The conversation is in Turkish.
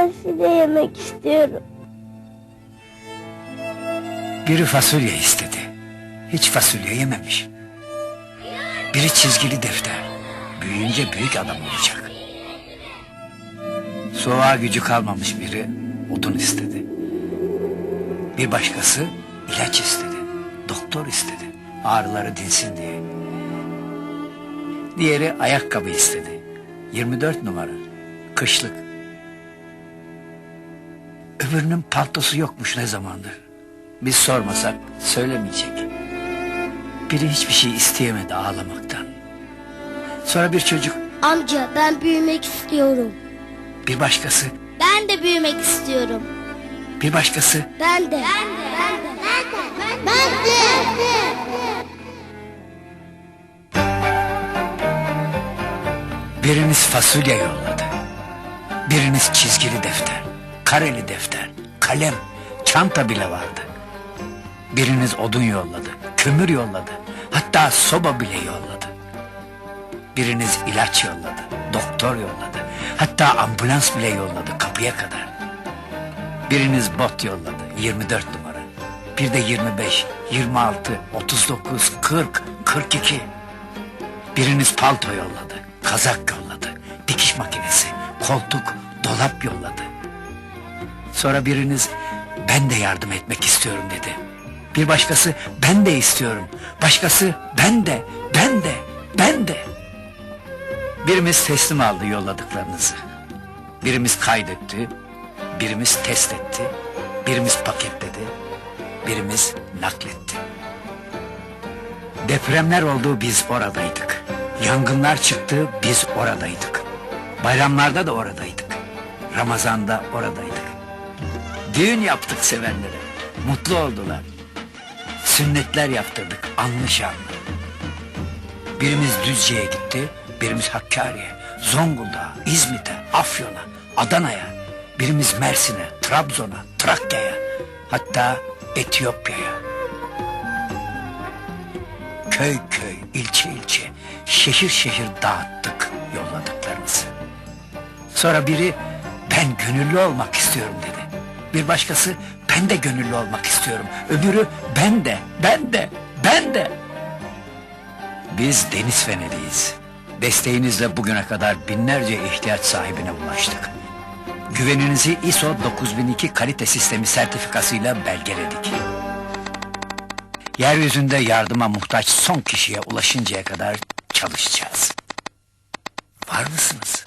fasulye yemek istiyorum. Biri fasulye istedi. Hiç fasulye yememiş. Biri çizgili defter. Büyüyünce büyük adam olacak. Soğuğa gücü kalmamış biri odun istedi. Bir başkası ilaç istedi. Doktor istedi. Ağrıları dinsin diye. Diğeri ayakkabı istedi. 24 numara. Kışlık. Öbürünün paltosu yokmuş ne zamandır. Biz sormasak söylemeyecek. Biri hiçbir şey isteyemedi ağlamaktan. Sonra bir çocuk, Amca ben büyümek istiyorum. bir başkası, Ben de büyümek istiyorum. bir başkası Ben de. Ben de. Ben de. Ben de. Biriniz fasulye yolladı. Biriniz çizgili defter, kareli defter, kalem, çanta bile vardı. Biriniz odun yolladı, kömür yolladı, hatta soba bile yolladı. Biriniz ilaç yolladı, doktor yolladı, hatta ambulans bile yolladı kapıya kadar. Biriniz bot yolladı, 24 numara. Bir de 25, 26, 39, 40, 42. Biriniz palto yolladı, kazak yolladı, dikiş makinesi, koltuk, dolap yolladı. Sonra biriniz ben de yardım etmek istiyorum dedi. Bir başkası ben de istiyorum. Başkası ben de, ben de, ben de. Birimiz teslim aldı yolladıklarınızı. Birimiz kaydetti, birimiz test etti, birimiz paketledi, birimiz nakletti. Depremler oldu biz oradaydık. Yangınlar çıktı biz oradaydık. Bayramlarda da oradaydık. Ramazanda oradaydık. Düğün yaptık sevenlere. Mutlu oldular. Sünnetler yaptırdık anlı. Birimiz Düzce'ye gitti, birimiz Hakkari'ye, Zonguldak'a, İzmit'e, Afyon'a, Adana'ya, birimiz Mersin'e, Trabzon'a, Trakya'ya, hatta Etiyopya'ya. Köy köy, ilçe ilçe, şehir şehir dağıttık yolladıklarımızı. Sonra biri ben gönüllü olmak istiyorum dedi. Bir başkası ben de gönüllü olmak istiyorum. Öbürü ben de, ben de, ben de. Biz deniz feneriyiz. Desteğinizle bugüne kadar binlerce ihtiyaç sahibine ulaştık. Güveninizi ISO 9002 kalite sistemi sertifikasıyla belgeledik. Yeryüzünde yardıma muhtaç son kişiye ulaşıncaya kadar çalışacağız. Var mısınız?